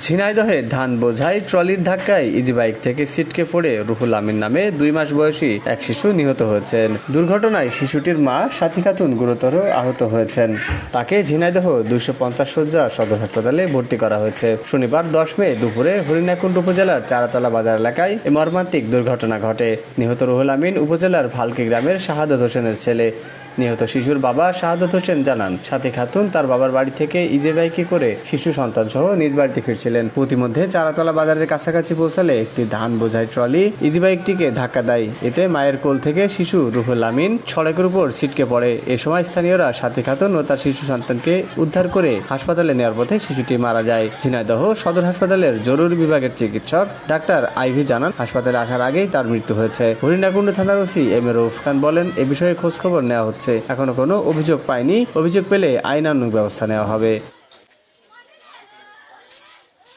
ঝিনাইদহে ধান বোঝাই ট্রলির ধাক্কায় ইজি বাইক থেকে সিটকে পড়ে রুহুল আমিন নামে দুই মাস বয়সী এক শিশু নিহত হয়েছেন। দুর্ঘটনায় শিশুটির মা সাথী খাতুন গুরুতর আহত হয়েছেন। তাকে ঝিনাইদহ দুইশো পঞ্চাশ সজ্জা সদর হাসপাতালে ভর্তি করা হয়েছে। শনিবার দশ মে দুপুরে হরিণাকুণ্ড উপজেলার চারাতলা বাজার এলাকায় এই মর্মান্তিক দুর্ঘটনা ঘটে। নিহত রুহুল আমিন উপজেলার ভালকি গ্রামের শাহাদত হোসেনের ছেলে। নিহত শিশুর বাবা শাহাদত হোসেন জানান, সাথী খাতুন তার বাবার বাড়ি থেকে ইজে বাইকে করে শিশু সন্তান সহ নিজ বাড়িতে ফিরছিলেন প্রতিমধ্যে চারাতলা বাজারের কাছাকাছি পৌঁছালে একটি ধান বোঝাই ট্রলি ইজি বাইকটিকে ধাক্কা দেয়। এতে মায়ের কোল থেকে শিশু রুহুল আমিন সড়কের উপর ছিটকে পড়ে। এ সময় স্থানীয়রা সাথী খাতুন ও তার শিশু সন্তানকে উদ্ধার করে হাসপাতালে নেওয়ার পথে শিশুটি মারা যায়। ঝিনাইদহ সদর হাসপাতালের জরুরি বিভাগের চিকিৎসক ডাক্তার আইভি জানান, হাসপাতালে আসার আগেই তার মৃত্যু হয়েছে। হরিণাকুণ্ড থানার OC M A Rauf Khan বলেন, এ বিষয়ে খোঁজখবর নেওয়া হচ্ছে। এখনও কোনো অভিযোগ পায়নি। অভিযোগ পেলে আইনানুগ ব্যবস্থা নেওয়া হবে।